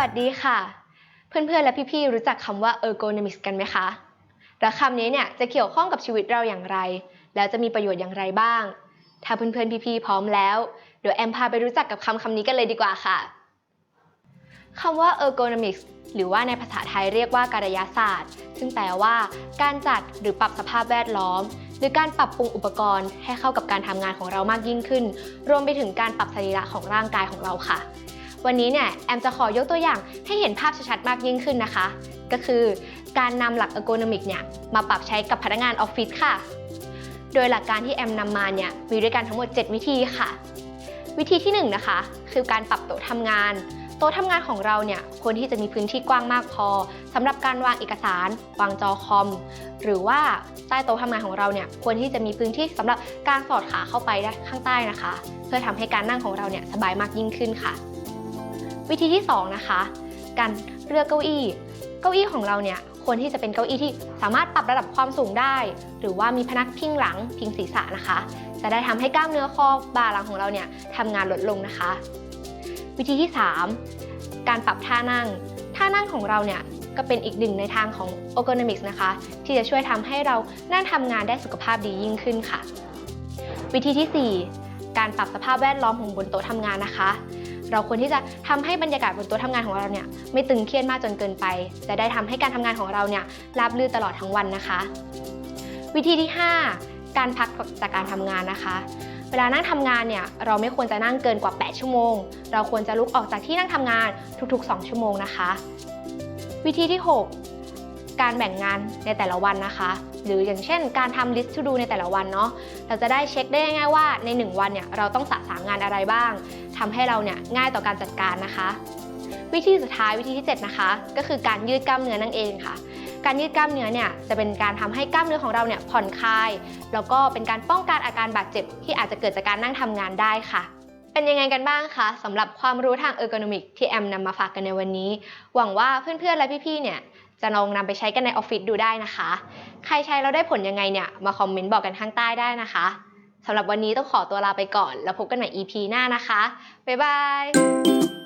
วัสดีค่ะ เพื่อนๆ และพี่ๆ รู้จักคำว่า ergonomics กันไหมคะและคำนี้เนี่ยจะเกี่ยวข้องกับชีวิตเราอย่างไร แล้วจะมีประโยชน์อย่างไรบ้าง ถ้าเพื่อนๆ พี่ๆ พร้อมแล้ว เดี๋ยวแอมพาไปรู้จักกับคำคำนี้กันเลยดีกว่าค่ะคำว่า ergonomics หรือว่าในภาษาไทยเรียกว่าการยศาสตร์ ซึ่งแปลว่า การจัดหรือปรับสภาพแวดล้อม หรือการปรับปรุงอุปกรณ์ให้เข้ากับการทำงานของเรามากยิ่งขึ้น รวมไปถึงการปรับสรีระของร่างกายของเราค่ะ วันนี้เนี่ยแอมจะขอยกตัวอย่างให้เห็นภาพชัดๆมากยิ่งขึ้นนะคะ ก็คือการนำหลัก ergonomic เนี่ยมาปรับใช้กับพนักงานออฟฟิศค่ะ โดยหลักการที่แอมนำมาเนี่ยมีด้วยกันทั้งหมด 7 วิธีค่ะ วิธีที่ 1นงนะคะ คือการปรับโต๊ะทำงานโต๊ะทำงานของเราเนี่ยควรที่จะมีพื้นที่กว้างมากพอสำหรับการวางเอกสาร วางจอคอม หรือว่าใต้โต๊ะทำงานของเราเนี่ยควรที่จะมีพื้นที่สำหรับการสอดขาเข้าไปด้ข้างใต้นะคะ เพื่อทำให้การนั่งของเราเนี่ยสบายมากยิ่งขึ้นค่ะ วิธีที่ 2 นะคะ การเลือกเก้าอี้ เก้าอี้ของเราเนี่ยควรที่จะเป็นเก้าอี้ที่สามารถปรับระดับความสูงได้ หรือว่ามีพนักพิงหลังพิงศีรษะนะคะ จะได้ทำให้กล้ามเนื้อคอบ่าหลังของเราเนี่ยทำงานลดลงนะคะ วิธีที่ 3 การปรับท่านั่ง ท่านั่งของเราเนี่ยก็เป็นอีกหนึ่งในทางของ ergonomics นะคะ ที่จะช่วยทำให้เรานั่งทำงานได้สุขภาพดียิ่งขึ้นค่ะ วิธีที่ 4 การปรับสภาพแวดล้อมของบนโต๊ะทำงานนะคะ เราควรที่จะทำให้บรรยากาศบนโต๊ะทำงานของเราเนี่ยไม่ตึงเครียดมากจนเกินไป จะได้ทำให้การทำงานของเราเนี่ยราบรื่นตลอดทั้งวันนะคะ วิธีที่ 5 การพักจากการทำงานนะคะเวลานั่งทำงานเนี่ยเราไม่ควรจะนั่งเกินกว่า 8 ชั่วโมง เราควรจะลุกออกจากที่นั่งทำงานทุก ๆ 2 ชั่วโมงนะคะ วิธีที่ 6 การแบ่งงานในแต่ละวันนะคะ หรืออย่างเช่น การทำ list to do ในแต่ละวันเนาะเราจะได้เช็คได้ง่ายๆว่าใน 1 วันเนี่ยเราต้องสะสางงานอะไรบ้าง ทำให้เราเนี่ยง่ายต่อการจัดการนะคะ วิธีสุดท้ายวิธีที่ 7 นะคะ ก็คือการยืดกล้ามเนื้อนั่นเองค่ะ การยืดกล้ามเนื้อเนี่ยจะเป็นการทำให้กล้ามเนื้อของเราเนี่ยผ่อนคลาย แล้วก็เป็นการป้องกันอาการบาดเจ็บ ที่อาจจะเกิดจากการนั่งทำงานได้ค่ะเป็นยังไงกันบ้างคะสำหรับความรู้ทางเออร์โกนอมิกที่แอมนำมาฝากกันในวันนี้ หวังว่าเพื่อนๆและพี่ๆเนี่ยจะลองนำไปใช้กันในออฟฟิศดูได้นะคะ ใครใช้แล้วได้ผลยังไงเนี่ยมาคอมเมนต์บอกกันข้างใต้ได้นะคะ สำหรับวันนี้ต้องขอตัวลาไปก่อน แล้วพบกันใหม่ EP หน้านะคะ บ๊ายบาย